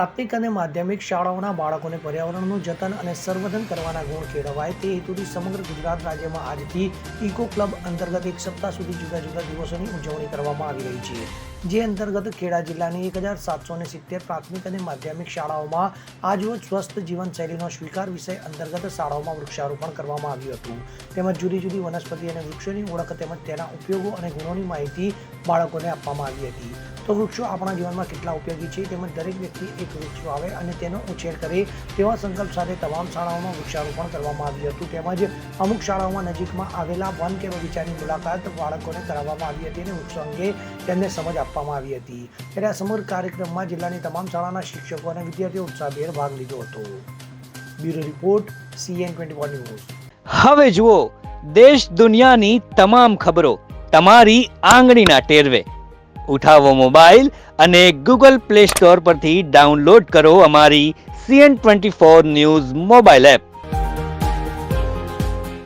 પ્રાથમિક અને માધ્યમિક શાળાઓના બાળકોને પર્યાવરણનું જતન અને સંવર્ધન કરવાના ગુણ કેળવાય તે હેતુથી સમગ્ર ગુજરાત રાજ્યમાં આજથી ઇકો ક્લબ અંતર્ગત એક સપ્તાહ સુધી જુદા જુદા દિવસોની ઉજવણી કરવામાં આવી રહી છે. જે અંતર્ગત ખેડા જિલ્લાની એક હજાર સાતસો ને સિત્તેર પ્રાથમિક અને માધ્યમિક શાળાઓમાં આજરોજ સ્વસ્થ જીવનશૈલીનો સ્વીકાર વિષય અંતર્ગત શાળાઓમાં વૃક્ષારોપણ કરવામાં આવ્યું હતું. તેમજ જુદી જુદી વનસ્પતિ અને વૃક્ષોની ઓળખ તેમજ તેના ઉપયોગો અને ગુણોની માહિતી બાળકોને આપવામાં આવી હતી. તો વૃક્ષો આપણા જીવનમાં કેટલા ઉપયોગી છે તેમજ દરેક વ્યક્તિ એક વૃક્ષ વાવે અને તેનો ઉછેર કરે તેવા સંકલ્પ સાથે તમામ શાળાઓમાં વૃક્ષારોપણ કરવામાં આવ્યું હતું. તેમજ અમુક શાળાઓમાં નજીકમાં આવેલા વન કે બગીચાની મુલાકાત બાળકોને કરાવવામાં આવી હતી અને વૃક્ષો અંગે તેમને સમજ આપવામાં આવી હતી. ત્યારે આ સમગ્ર કાર્યક્રમમાં જિલ્લાની તમામ શાળાના શિક્ષકો અને વિદ્યાર્થીઓ ઉત્સાહભેર ભાગ લીધો હતો. Bureau report CN twenty four news. હવે જુઓ, દેશ દુનિયાની તમામ ખબરો તમારી આંગળીના ટેરવે. ઉઠાવો મોબાઈલ અને ગૂગલ પ્લે સ્ટોર પરથી ડાઉનલોડ કરો અમારી CN twenty four news mobile app.